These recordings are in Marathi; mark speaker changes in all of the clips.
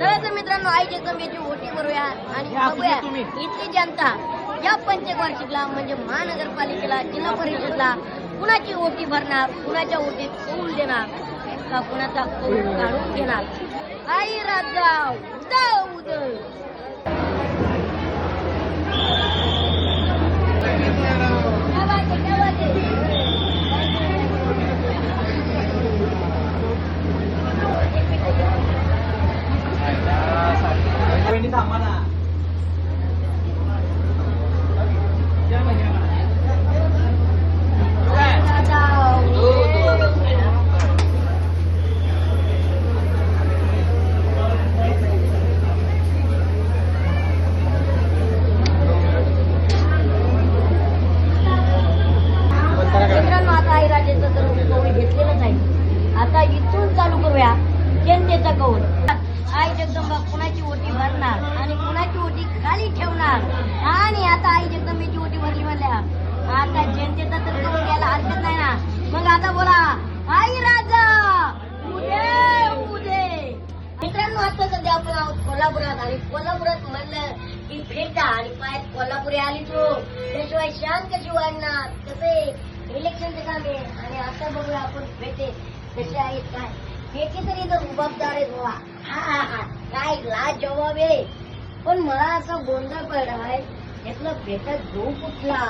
Speaker 1: तर मित्रांनो आई जगदंबेची ओटी करूया आणि बघूया. इथली जनता या पंचवार्षिकला म्हणजे महानगरपालिकेला जिल्हा परिषदला कुणाची ओटी भरणार कुणाच्या ओटीत कौल देणार का कुणाचा कौल काढून घेणार आई राजा उदय उदय क्या बात है, क्या बात है?
Speaker 2: वहिनी थांबा ना
Speaker 1: राजा उदय. मित्रांनो आता आई राजेचं तर कौल घेतलेलंच आहे आता इथून चालू करूया. जनतेचा कौल. आई जगदंबा कुणाची ओटी भरणार आणि कुणाची ओटी खाली ठेवणार? आणि आता आई जगदंबेची ओटी भरली म्हणल्या. आता जनतेचा तर कौल घ्यायला हरकत नाही ना. मग आता बोला आई राजा उदे उदे मित्रांनो आता सध्या आपण आहोत कोल्हापुरात आणि कोल्हापुरात म्हणलं की फेटा आणि पायात कोल्हापुरी आली तो. त्याशिवाय शांत कशी वाढणार कसे इलेक्शनचे काम आहे आणि आता बघूया आपण फेटे कसे आहेत काय? फेटे तरी इथं रुबाबदार आहेत बाबा हा हा हा. काय लाज जवाब आहे. पण मला असा गोंधळ पडलाय यातलं फेटत जो कुठला?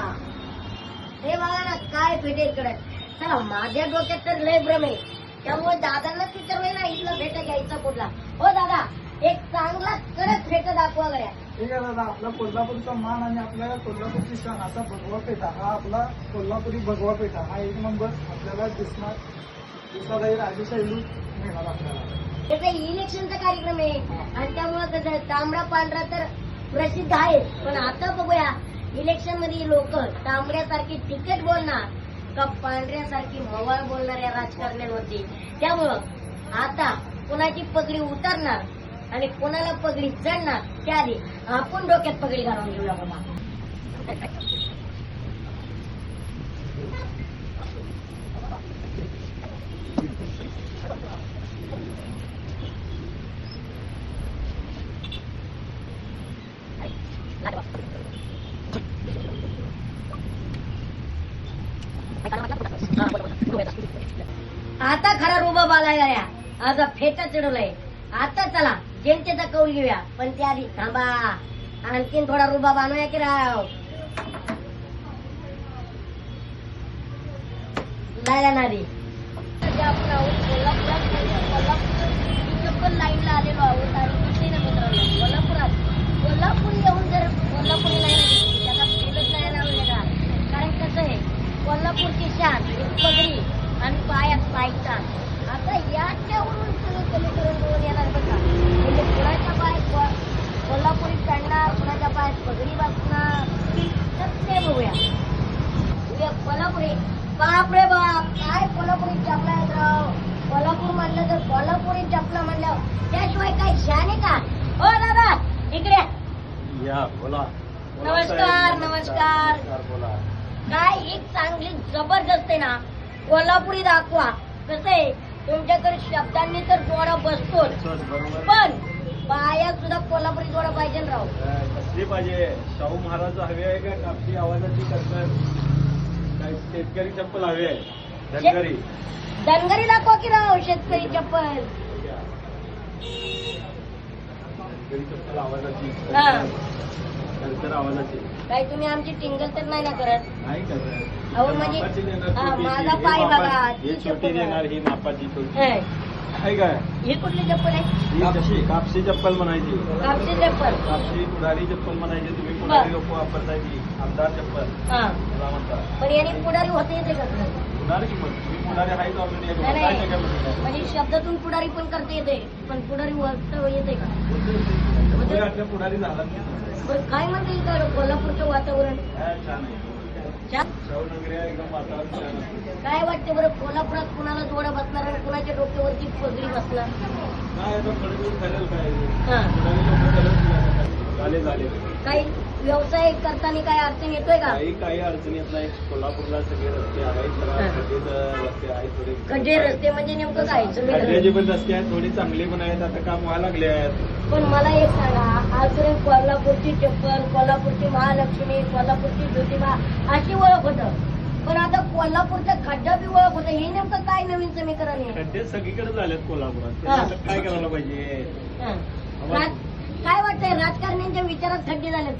Speaker 1: हे बघा ना काय फेटे इकडे. चला माझ्या डोक्यात तर लय भ्रम आहे. त्यामुळे दादांनाच विचारवे ना इथला फेटा घ्यायचा कुठला? हो दादा एक चांगला कडक फेटा दाखवा गया
Speaker 3: ठीक आहे दादा आपला कोल्हापूरचा मान आणि आपल्या कोल्हापूरची शान असा भगवा पेठा हा आपला कोल्हापुरी भगवा पेठा हा एक नंबर. आपल्याला दिसणार. दिसायला राजेशाही मिळणार आपल्याला
Speaker 1: त्याचा इलेक्शनचा कार्यक्रम आहे. आणि त्यामुळे कसं आहे, तांबडा पांढरा तर प्रसिद्ध आहे. पण आता बघूया इलेक्शनमध्ये लोक तांबड्यासारखी तिकट बोलणार का पांढऱ्यासारखी मवाळ बोलणाऱ्या राजकारण्यांवरती? त्यामुळं आता कोणाची पगडी उतरणार आणि कोणाला पगडी चढणार त्याआधी आपण डोक्यात पगडी घालून घेऊया बाबा. आता खरा रुबाब आलाय गड्या आता फेटा चढवलाय आता चला जनतेचा कौल घेऊया. पण त्या आधी थांबा. आणखीन थोडा रुबाब आणूया की राव? लायला नादी. आपण आहोत कोल्हापुरात कोल्हापूर लाईनला आलेलो आहोत आणि इथे ना मित्रांनो कोल्हापुरात कोल्हापूर येऊन जर कोल्हापूर लाईन त्याला फेलच नाही लावले का कारण कसं आहे कोल्हापूरची शान ही पगडी आणि पायात पायतान आता याच्यावरून सगळं कमी करून घेऊन येणार बघा म्हणजे कुणाच्या पायात को- कोल्हापुरी चढणार कुणाच्या पायात पगडी बसणार तर ते बघूया उद्या कोल्हापुरी बाप रे बाप काय कोल्हापुरी चपला आहेत राव. कोल्हापूर म्हणलं तर कोल्हापुरी चपला म्हणलं. त्याशिवाय काय शान का? हो दादा इकडे या.
Speaker 2: बोला.
Speaker 1: नमस्कार, नमस्कार.
Speaker 2: बोला.
Speaker 1: काय एक चांगली जबरदस्त आहे ना कोल्हापुरी दाखवा. कसं आहे? तुमच्याकडे शब्दांनी तर जोडा बसतोच.
Speaker 2: बरोबर.
Speaker 1: पण पायात सुद्धा कोल्हापुरी जोडा पाहिजे ना राव
Speaker 2: कसली पाहिजे? शाहू महाराज हवे आहे का? कापसी आवाजाची काय शेतकरी चप्पल हवी आहे. धनगरी.
Speaker 1: धनगरी दाखवा की राव शेतकरी चप्पल.
Speaker 2: शेतकरी चप्पल आवाजाची.
Speaker 1: हा.
Speaker 2: आवाजाची.
Speaker 1: काय तुम्ही आमची टिंगल तर नाही ना करत.
Speaker 2: नाही कसं
Speaker 1: अहो, म्हणजे-
Speaker 2: देणार
Speaker 1: हा. माझा
Speaker 2: ही
Speaker 1: पाय बघा,
Speaker 2: ही
Speaker 1: ती
Speaker 2: छोटी
Speaker 1: चप्पल.
Speaker 2: देणार ही मापाची छोटी.
Speaker 1: हे,
Speaker 2: काय?
Speaker 1: ही कुठली चप्पल आहे?
Speaker 2: ही कापशी कापशी चप्पल म्हणायची.
Speaker 1: कापशी चप्पल.
Speaker 2: कापशी पुढारी चप्पल म्हणायची तुम्ही पुढारी लोक वापरताय ती. आमदार चप्पल.
Speaker 1: हा.
Speaker 2: त्याला म्हणतात.
Speaker 1: पण याने पुढारी होते येते का?
Speaker 2: पुढारी की मग? तुम्ही पुढारी आहेच ऑलरेडी
Speaker 1: नाही,
Speaker 2: काय
Speaker 1: नाही.
Speaker 2: त्याच्यामध्ये
Speaker 1: म्हणजे शब्दातून पुढारी पण करता येते. पण पुढारी वरत येते का?
Speaker 2: आपल्या पुढारी झाला
Speaker 1: बरं काय म्हणता येईल का कोल्हापूरचं वातावरण.
Speaker 2: काय छान आहे.
Speaker 1: काय वाटतं बरं कोल्हापुरात कुणाला जोडा बसणार आणि कुणाच्या डोक्यावरती पगडी बसणार?
Speaker 2: काय
Speaker 1: काही व्यवसाय करताना काय अडचण येतोय का?
Speaker 2: काही काही अडचणी येत नाही कोल्हापूरला सगळे रस्ते आहेत जरा. खड्डेच रस्ते आहेत थोडे.
Speaker 1: खड्डे रस्ते म्हणजे नेमकं काय?
Speaker 2: खड्ड्याचे
Speaker 1: तुम्ही
Speaker 2: पण रस्ते आहेत थोडे चांगले पण आहेत आता काम व्हायला लागले आहेत.
Speaker 1: पण मला एक सांगा आजपर्यंत कोल्हापूरची चप्पल कोल्हापूरची महालक्ष्मी कोल्हापूरची ज्योतिबा अशी ओळख होतं. पण आता कोल्हापूरचा खड्डा बी ओळख होतं. हे नेमकं काय नवीन समीकरण आहे?
Speaker 2: खड्डे सगळीकडे झालेत कोल्हापुरात. ते
Speaker 1: हा.
Speaker 2: आता काय करायला पाहिजे?
Speaker 1: हं. काय वाटतंय राजकारण्यांच्या विचारात खड्डे झालेत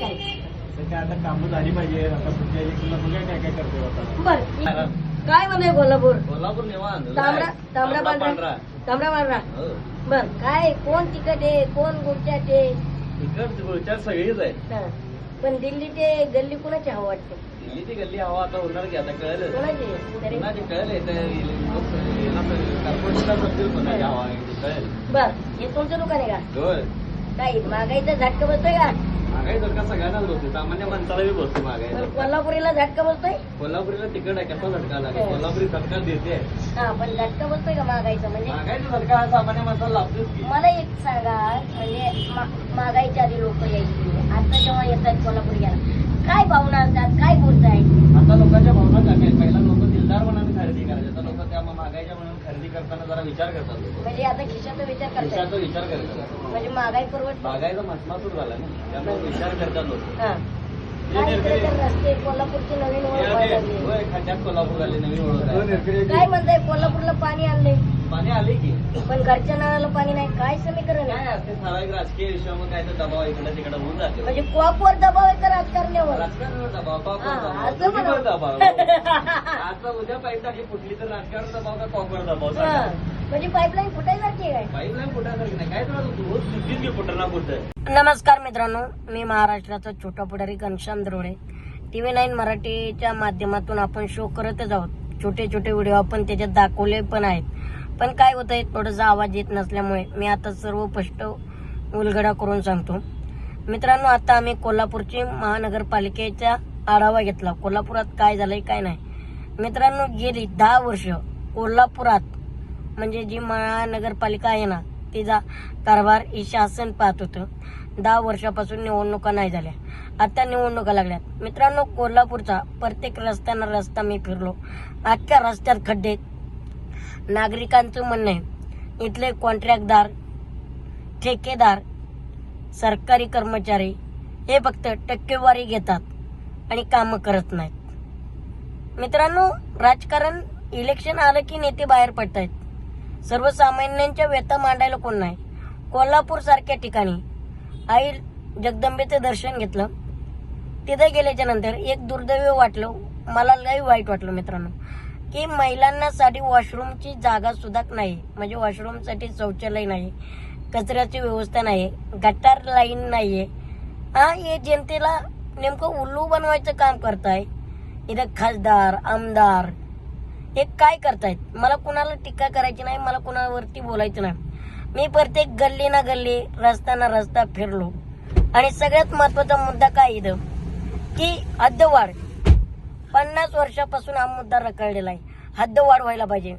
Speaker 1: काय
Speaker 2: आता कामं झाली पाहिजे आता पुढच्या इलेक्शनला काय काय करते आता
Speaker 1: बर काय म्हणाय कोल्हापूर
Speaker 4: कोल्हापूर निवांत
Speaker 1: तांबडा तांबडा पांढरा तांबडा पांढरा
Speaker 4: हो.
Speaker 1: बर काय कोण तिकट आहे कोण
Speaker 4: इकडचे बोलचाल सगळीच आहे
Speaker 1: हं. पण दिल्ली ते गल्ली कुणाची हवं वाटते
Speaker 4: दिल्ली ती गल्ली हवा आता होणार की आता कळलं
Speaker 1: कोणाची आहे? तरी
Speaker 4: कोणाची कळलं कोणाची हवा आहे ते कळेल
Speaker 1: बर हे तुमचं दुकान आहे का
Speaker 4: होय
Speaker 1: महागाईचा झटका बसतोय का?
Speaker 4: महागाई जर का सगळ्यांनाच बसते सामान्य माणसाला बी बसते महागाई
Speaker 1: पण कोल्हापुरीला झटका बसतोय?
Speaker 4: कोल्हापुरीला तिकट आहे कसा झटका लागेल? कोल्हापुरी सरकार देते.
Speaker 1: हा पण झटका बसतोय का महागाईचा म्हणजे?
Speaker 4: महागाईचा झटका हा सामान्य माणसाला लागतोच की.
Speaker 1: मला एक सांगा म्हणजे मा- महागाईच्या आधी लोक यायची. आता जेव्हा येतात कोल्हापूर गेला काय भावना असतात? काय बोलताय?
Speaker 4: आता लोकांच्या भावना कमी आहेत पहिला लोक दिलदार मनाने खरेदी करायचे आता लोक त्या महागाईच्या म्हणून खरेदी करताना जरा विचार करतात
Speaker 1: म्हणजे आता खिशाचा विचार करताय
Speaker 4: विचारचा विचार करतात.
Speaker 1: म्हणजे महागाई परवडत
Speaker 4: महागाईचा मसमासूर झाला ना त्यामुळे विचार करतात लोक.
Speaker 1: हा. काय इकडे तर रस्ते कोल्हापूरची नवीन ओळख व्हायला लागली.
Speaker 4: होय, खड्ड्यात कोल्हापूर आले नवीन ओळख आहे.
Speaker 1: काय म्हणताय कोल्हापूरला पाणी आणलंय?
Speaker 4: पाणी आले की?
Speaker 1: पण घरच्या नळाला पाणी नाही काय समीकरण
Speaker 4: काय
Speaker 1: आहे
Speaker 4: असते ठराविक राजकीय विषयावर काय तर दबाव इकडे तिकडे होऊन जाते.
Speaker 1: म्हणजे कॉपवर दबाव आहे का राजकारण्यावर
Speaker 4: राजकारणावर दबाव
Speaker 1: हा,
Speaker 4: कॉकवर
Speaker 1: असं
Speaker 4: दबाव
Speaker 1: म्हणा.
Speaker 4: दोन्हीवर दबाव. आता उद्या पाहिजे टाकी फुटली तर राजकारण दबाव का कॉकवर दबाव?
Speaker 1: हा. म्हणजे पाईपलाईन फुटायसारखी आहे
Speaker 4: पाईपलाईन फुटायसारखी नाही. काय तुला रोज सुट्टीच घे फुटणार कुठं
Speaker 1: नमस्कार मित्रांनो मी महाराष्ट्राचा छोटा पुढारी घनश्याम दरोडे. टीव्ही नाईन मराठीच्या माध्यमातून आपण शो करतच आहोत. छोटे छोटे व्हिडिओ आपण त्याच्यात दाखवले पण आहेत. पण काय होत आहे थोडासा आवाज येत नसल्यामुळे मी आता सर्व स्पष्ट उलगडा करून सांगतो. मित्रांनो आता आम्ही कोल्हापूरची महानगरपालिकेचा आढावा घेतला. कोल्हापुरात काय झालंय काय नाही. मित्रांनो गेली दहा वर्ष कोल्हापुरात म्हणजे जी महानगरपालिका आहे ना तिचा कारभार ही शासन पाहत होतं. दहा वर्षापासून निवडणुका नाही झाल्या. आता निवडणुका लागल्यात. मित्रांनो कोल्हापूरचा प्रत्येक रस्त्यानं रस्ता मी फिरलो. अख्ख्या रस्त्यात खड्डे नागरिकांचं म्हणणं आहे. इथले कॉन्ट्रॅक्टदार ठेकेदार सरकारी कर्मचारी हे फक्त टक्केवारी घेतात आणि कामं करत नाहीत. मित्रांनो राजकारण इलेक्शन आलं की नेते बाहेर पडतायत. सर्वसामान्यांच्या व्यथा मांडायला कोण नाही. कोल्हापूर सारख्या ठिकाणी आई जगदंबेचं दर्शन घेतलं. तिथे गेल्याच्यानंतर एक दुर्दैव वाटलं. मला लई वाईट वाटलं मित्रांनो. की महिलांनासाठी वॉशरूमची जागा सुद्धा नाही. म्हणजे वॉशरूमसाठी शौचालय नाही. कचऱ्याची व्यवस्था नाही. गटार लाईन नाही आहे हा हे जनतेला नेमकं उल्लू बनवायचं काम करताय? इथं खासदार आमदार हे काय करतायत? मला कुणाला टीका करायची नाही मला कुणावरती बोलायचं नाही. मी प्रत्येक गल्ली ना गल्ली रस्ता ना रस्ता फिरलो. आणि सगळ्यात महत्त्वाचा मुद्दा काय इथं? की हद्दवाढ. पन्नास वर्षापासून हा मुद्दा रखडलेला आहे. हद्दवाढ व्हायला पाहिजे.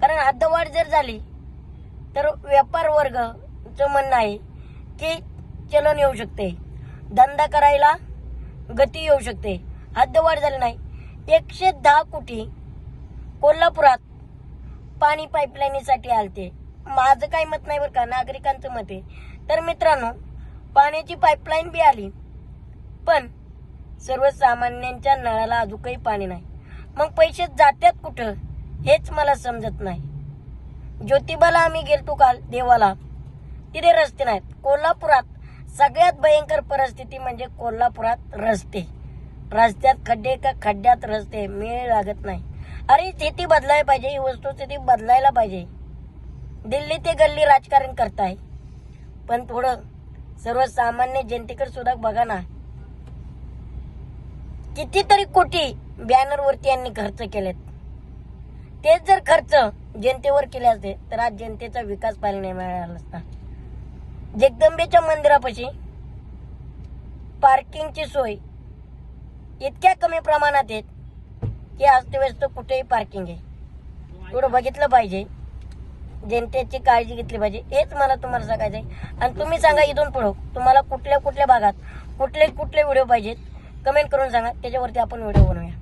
Speaker 1: कारण हद्दवाढ जर झाली तर व्यापार वर्गचं म्हणणं आहे की चलन येऊ शकते. धंदा करायला गती येऊ शकते. हद्दवाढ झाली नाही. एकशे दहा कोटी कोल्हापुरात पाणी पाईपलाईनीसाठी आलते. माझं काही मत नाही बरं का नागरिकांचं मत आहे. तर मित्रांनो पाण्याची पाईपलाईन बी आली. पण सर्वसामान्यांच्या नळाला अजूनही पाणी नाही. मग पैसे जातात कुठं? हेच मला समजत नाही. ज्योतिबाला आम्ही गेलतो काल देवाला. तिथे रस्ते नाहीत. कोल्हापुरात सगळ्यात भयंकर परिस्थिती म्हणजे कोल्हापुरात रस्ते. रस्त्यात खड्डे का खड्ड्यात रस्ते मेळ लागत नाही. अरे स्थिती बदलायला पाहिजे. ही वस्तुस्थिती बदलायला पाहिजे. दिल्ली ते गल्ली राजकारण करताय. पण थोडं सर्वसामान्य जनतेकडे सुद्धा बघा ना. कितीतरी कोटी बॅनरवरती यांनी खर्च केलेत. तेच जर खर्च जनतेवर केले असते तर आज जनतेचा विकास पाहायला नाही मिळाला असता. जगदंबेच्या मंदिरापाशी पार्किंगची सोय इतक्या कमी प्रमाणात आहेत की अस्तव्यस्त कुठेही पार्किंग आहे. थोडं बघितलं पाहिजे. जनतेची काळजी घेतली पाहिजे. हेच मला तुम्हाला सांगायचं आहे आणि तुम्ही सांगा इथून पुढं. तुम्हाला कुठल्या कुठल्या भागात कुठले कुठले व्हिडिओ पाहिजेत? कमेंट करून सांगा. त्याच्यावरती आपण व्हिडिओ बनवूया.